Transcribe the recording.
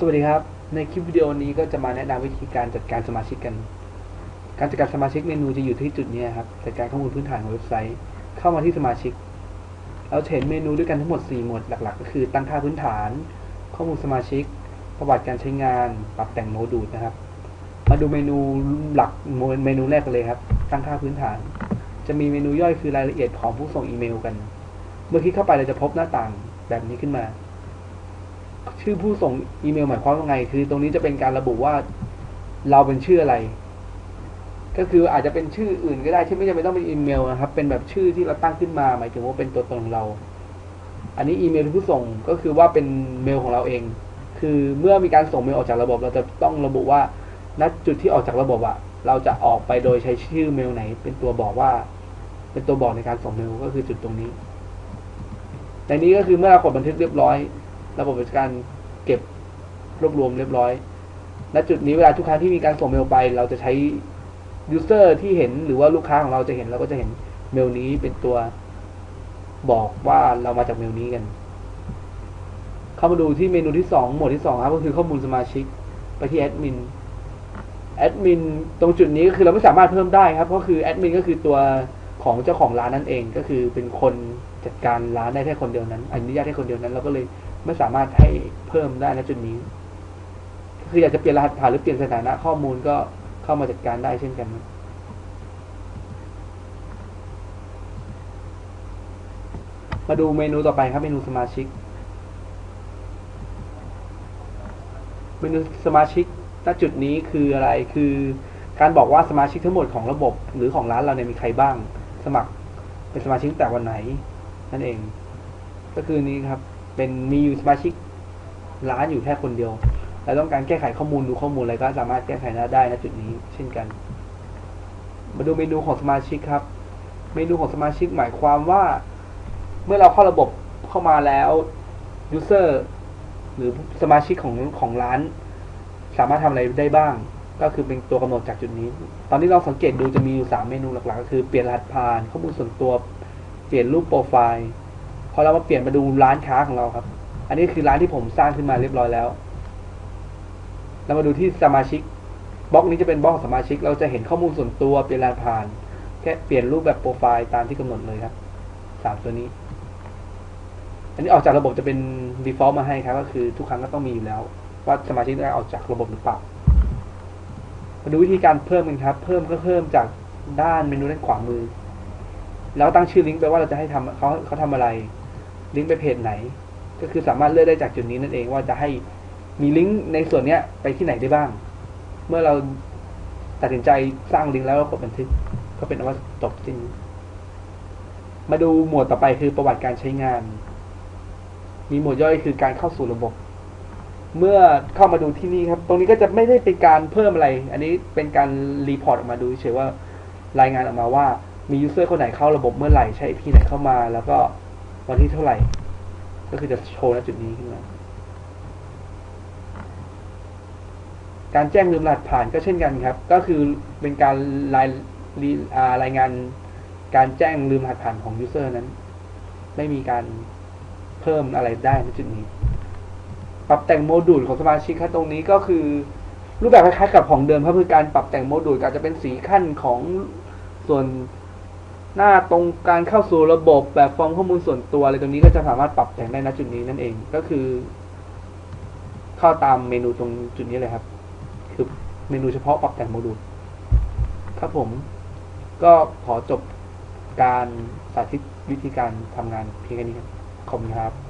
สวัสดีครับ ในคลิปวิดีโอนี้ก็จะมาแนะนำวิธีการจัดการสมาชิกกัน การจัดการสมาชิกเมนูจะอยู่ที่จุดนี้ครับ จัดการข้อมูลพื้นฐานของเว็บไซต์ เข้ามาที่สมาชิก เราเห็นเมนูด้วยกันทั้งหมด 4 หมวดหลัก ๆ ก็คือตั้งค่าพื้นฐาน ข้อมูลสมาชิก ประวัติการใช้งาน ปรับแต่งโมดูลนะครับ มาดูเมนูหลักเมนูแรกกันเลยครับ ตั้งค่าพื้นฐาน จะมีเมนูย่อยคือรายละเอียดของผู้ส่งอีเมลกัน เมื่อคลิกเข้าไปเราจะพบหน้าต่างแบบนี้ขึ้นมา ชื่อผู้ส่งอีเมลหมายความว่าไง คือ ตรงนี้จะเป็นการระบุว่าเราเป็นชื่ออะไร ก็คืออาจจะเป็นชื่ออื่นก็ได้ที่ไม่จำเป็นต้องเป็นอีเมลนะครับ เป็นแบบชื่อที่เราตั้งขึ้นมา หมายถึงว่าเป็นตัวตนของเรา อันนี้อีเมลที่ผู้ส่งก็คือว่าเป็นเมลของเราเอง คือเมื่อมีการส่งเมลออกจากระบบ เราจะต้องระบุว่าณจุดที่ออกจากระบบอะเราจะออกไปโดยใช้ชื่อเมลไหน เป็นตัวบอกว่า เป็นตัวบอกในการส่งเมลก็คือจุดตรงนี้ในนี้ก็คือเมื่อเรากดบันทึกเรียบร้อย ระบบการเก็บรวบรวมเรียบร้อยและจุดนี้เวลาทุกครั้งที่มีการส่งเมลไป เราจะใช้ยูเซอร์ที่เห็นหรือว่าลูกค้าของเราจะเห็นเราก็จะเห็นเมลนี้เป็นตัวบอกว่าเรามาจากเมลนี้กัน เข้ามาดูที่เมนูที่สองหมวดที่สองครับก็คือข้อมูลสมาชิกไปที่แอดมินแอดมินตรงจุดนี้ก็คือเราไม่สามารถเพิ่มได้ครับเพราะคือแอดมินก็คือตัวของเจ้าของร้านนั่นเองก็คือเป็นคนจัดการร้านได้แค่คนเดียวนั้นอนุญาตให้คนเดียวนั้น เราก็เลย ไม่สามารถให้เพิ่มได้ณจุดนี้คืออยากจะเปลี่ยนรหัสผ่านหรือเปลี่ยนสถานะข้อมูลก็เข้ามาจัดการได้เช่นกันมาดูเมนูต่อไปครับเมนูสมาชิก เมนูสมาชิกณจุดนี้คืออะไรคือการบอกว่าสมาชิกทั้งหมดของระบบหรือของร้านเราเนี่ยมีใครบ้าง สมัครเป็นสมาชิกแต่วันไหน นั่นเอง ก็คือนี้ครับ เป็นมีอยู่สมาชิกร้านอยู่แค่คนเดียวเราต้องการแก้ไขข้อมูลดูข้อมูลอะไรก็สามารถแก้ไขได้ณจุดนี้ เช่นกัน มาดูเมนูของสมาชิกครับ เมนูของสมาชิกหมายความว่า เมื่อเราเข้าระบบเข้ามาแล้วยูเซอร์หรือสมาชิกของของร้าน สามารถทำอะไรได้บ้าง ก็คือเป็นตัวกำหนดจากจุดนี้ ตอนนี้เราสังเกตดูจะมีอยู่สามเมนูหลักๆ ก็คือเปลี่ยนรหัสผ่านข้อมูลส่วนตัว เปลี่ยนรูปโปรไฟล์ พอเรามาเปลี่ยนมาดูร้านค้าของเราครับ อันนี้คือร้านที่ผมสร้างขึ้นมาเรียบร้อยแล้ว เรามาดูที่สมาชิกบล็อกนี้จะเป็นบล็อกสมาชิก เราจะเห็นข้อมูลส่วนตัวเปลี่ยนรหัสผ่าน แค่เปลี่ยนรูปแบบโปรไฟล์ตามที่กำหนดเลยครับสามตัวนี้ อันนี้ออกจากระบบจะเป็น default มาให้ครับ ก็คือทุกครั้งก็ต้องมีอยู่แล้ว ว่าสมาชิกได้ออกจากระบบหรือเปล่ามาดูวิธีการเพิ่มกันครับ เพิ่มก็เพิ่มจากด้านเมนูด้านขวามือ แล้วตั้งชื่อลิงก์ไปว่าเราจะให้ทำเขาเขาทำอะไร ลิงก์ไปเพจไหน ก็คือสามารถเลือกได้จากจุดนี้นั่นเองว่าจะให้มีลิงก์ในส่วนเนี้ยไปที่ไหนได้บ้าง เมื่อเราตัดสินใจสร้างลิงก์แล้วก็กดบันทึก ก็เป็นอันว่าจบสิ้นมาดูหมวดต่อไปคือประวัติการใช้งาน มีหมวดย่อยคือการเข้าสู่ระบบ เมื่อเข้ามาดูที่นี่ครับ ตรงนี้ก็จะไม่ได้เป็นการเพิ่มอะไร อันนี้เป็นการรีพอร์ตออกมาดูเฉยว่ารายงานออกมาว่ามียูเซอร์คนไหนเข้าระบบเมื่อไหร่ใช้พีไหนเข้ามา แล้วก็ วันที่เท่าไหร่ ก็คือจะโชว์ณจุดนี้ขึ้นมาการแจ้งลืมรหัสผ่านก็เช่นกันครับ ก็คือเป็นการรายรารายงานการแจ้งลืมรหัสผ่านของยูเซอร์นั้น ไม่มีการเพิ่มอะไรได้ในจุดนี้ ปรับแต่งโมดูลของสมาชิกครับตรงนี้ก็คือ รูปแบบคล้ายๆกับของเดิมครับคือการปรับแต่งโมดูลอาจจะเป็นสีขั้นของส่วน หน้าตรงการเข้าสู่ระบบแบบฟอร์มข้อมูลส่วนตัวอะไรตรงนี้ก็จะสามารถปรับแต่งได้ณจุดนี้นั่นเองก็คือ เข้าตามเมนูตรงจุดนี้เลยครับ คือเมนูเฉพาะปรับแต่งโมดูลครับผม ก็ขอจบการสาธิตวิธีการทำงานเพียงแค่นี้ครับขอบคุณครับ